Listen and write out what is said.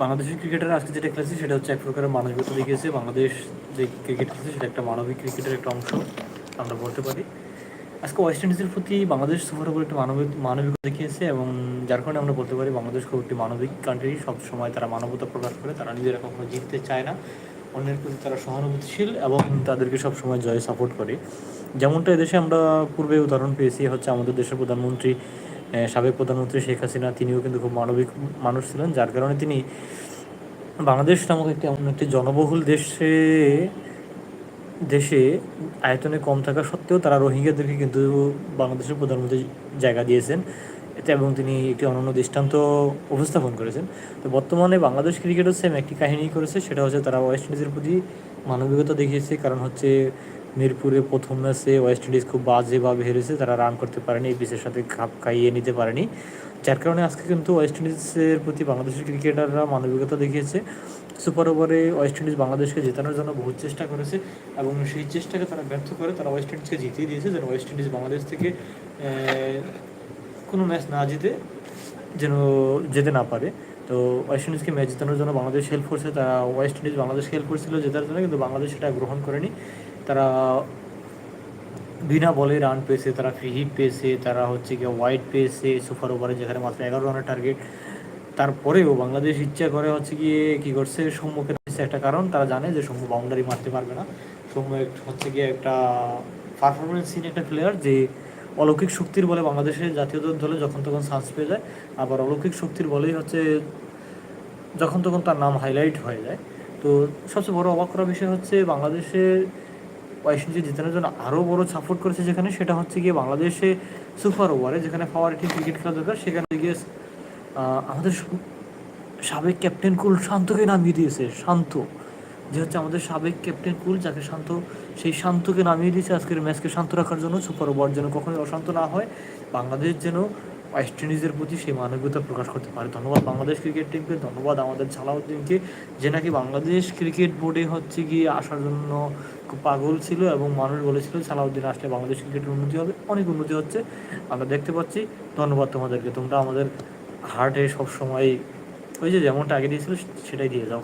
বাংলাদেশের ক্রিকেটার আজকে যেটা খেলেছে সেটা হচ্ছে এক প্রকারের মানবিকতা দেখিয়েছে বাংলাদেশ যে ক্রিকেট খেলেছে সেটা একটা মানবিক ক্রিকেটের একটা অংশ, আমরা বলতে পারি। আজকে ওয়েস্ট ইন্ডিজের প্রতি বাংলাদেশ সুপার ওভার একটা মানবিক, মানবিকতা দেখিয়েছে এবং যার কারণে আমরা বলতে পারি বাংলাদেশ খুব একটি মানবিক কান্ট্রি সবসময় তারা মানবতা প্রকাশ করে, তারা নিজেরা কখনো জিততে চায় না। অন্যের প্রতি তারা সহানুভূতিশীল এবং তাদেরকে সবসময় জয় সাপোর্ট করে। যেমনটা এদেশে আমরা পূর্বে উদাহরণ পেয়েছি, হচ্ছে আমাদের দেশের প্রধানমন্ত্রী সাবেক প্রধানমন্ত্রী শেখ হাসিনা, তিনিও কিন্তু খুব মানবিক মানুষ ছিলেন, যার কারণে তিনি বাংলাদেশ নামক একটি এমন একটি জনবহুল দেশে দেশে আয়তনে কম থাকা সত্ত্বেও তারা রোহিঙ্গাদেরকে কিন্তু বাংলাদেশের প্রধানমন্ত্রী জায়গা দিয়েছেন। এতে এবং তিনি একটি অনন্য দৃষ্টান্ত উপস্থাপন করেছেন। তো বর্তমানে বাংলাদেশ ক্রিকেটও সেম একটি কাহিনী করেছে, সেটা হচ্ছে তারা ওয়েস্ট ইন্ডিজের প্রতি মানবিকতা দেখিয়েছে, কারণ হচ্ছে মিরপুরে প্রথম ম্যাচে ওয়েস্ট ইন্ডিজ খুব বাজেভাবে হেরেছে। তারা রান করতে পারেনি এই পিচের সাথে খাপ খাইয়ে নিতে পারেনি। যার কারণে আজকে কিন্তু ওয়েস্ট ইন্ডিজের প্রতি বাংলাদেশের ক্রিকেটাররা মানবিকতা দেখিয়েছে। সুপার ওভারে ওয়েস্ট ইন্ডিজ বাংলাদেশকে জেতানোর জন্য বহু চেষ্টা করেছে এবং সেই চেষ্টাকে তারা ব্যর্থ করে তারা ওয়েস্ট ইন্ডিজকে জিতিয়ে দিয়েছে যেন ওয়েস্ট ইন্ডিজ বাংলাদেশ থেকে কোনো ম্যাচ না জিতে যেন যেতে না পারে। তো ওয়েস্ট ইন্ডিজকে ম্যাচ জেতানোর জন্য বাংলাদেশ হেল্প করছে, তারা ওয়েস্ট ইন্ডিজ বাংলাদেশকে হেল্প করছিল জেতার জন্য, কিন্তু বাংলাদেশ সেটা গ্রহণ করেনি। তারা বিনা বলে রান পেয়েছে, তারা ফ্রি হিট পেয়েছে, তারা হচ্ছে গিয়ে ওয়াইড পেয়েছে সুপার ওভারে যেখানে মাত্র এগারো রানের টার্গেট তারপরেও বাংলাদেশ ইচ্ছা করে হচ্ছে গিয়ে কী করছে সৌম্যকে দিচ্ছে একটা কারণ, তারা জানে যে সৌম্য বাউন্ডারি মারতে পারবে না। সৌম্য হচ্ছে গিয়ে একটা পারফরমেন্সহীন একটা প্লেয়ার যে অলৌকিক শক্তির বলে বাংলাদেশের জাতীয় দল দলে যখন তখন চান্স পেয়ে যায়, আবার অলৌকিক শক্তির বলেই হচ্ছে যখন তখন তার নাম হাইলাইট হয়ে যায়। তো সবচেয়ে বড় অবাক করা বিষয় হচ্ছে বাংলাদেশের ওয়েস্ট ইন্ডিজ জেতানোর জন্য আরও বড় সাপোর্ট করেছে যেখানে, সেটা হচ্ছে গিয়ে বাংলাদেশে সুপার ওভারে যেখানে ফাওয়ারিটি ক্রিকেট খেলা দরকার, সেখানে গিয়ে আমাদের সাবেক ক্যাপ্টেন কুল শান্তকে নামিয়ে দিয়েছে, শান্ত। যে হচ্ছে আমাদের সাবেক ক্যাপ্টেন কুল, যাকে শান্ত, সেই শান্তকে নামিয়ে দিয়েছে আজকের ম্যাচকে শান্ত রাখার জন্য সুপার ওভার যেন কখনোই অশান্ত না হয়। বাংলাদেশ যেন ওয়েস্ট ইন্ডিজের প্রতি সেই মানবিকতা প্রকাশ করতে পারে। ধন্যবাদ বাংলাদেশ ক্রিকেট টিমকে ধন্যবাদ আমাদের সালাউদ্দিনকে যে নাকি বাংলাদেশ ক্রিকেট বোর্ডে হচ্ছে গিয়ে আসার জন্য খুব পাগল ছিল এবং মানুষ বলেছিল সালাউদ্দিন আসলে বাংলাদেশ ক্রিকেটের উন্নতি হবে। অনেক উন্নতি হচ্ছে, আমরা দেখতে পাচ্ছি। ধন্যবাদ তোমাদেরকে, তোমরা আমাদের হার্টে সবসময় ওই যে যেমনটা আগে দিয়েছিল, সেটাই দিয়ে যাও।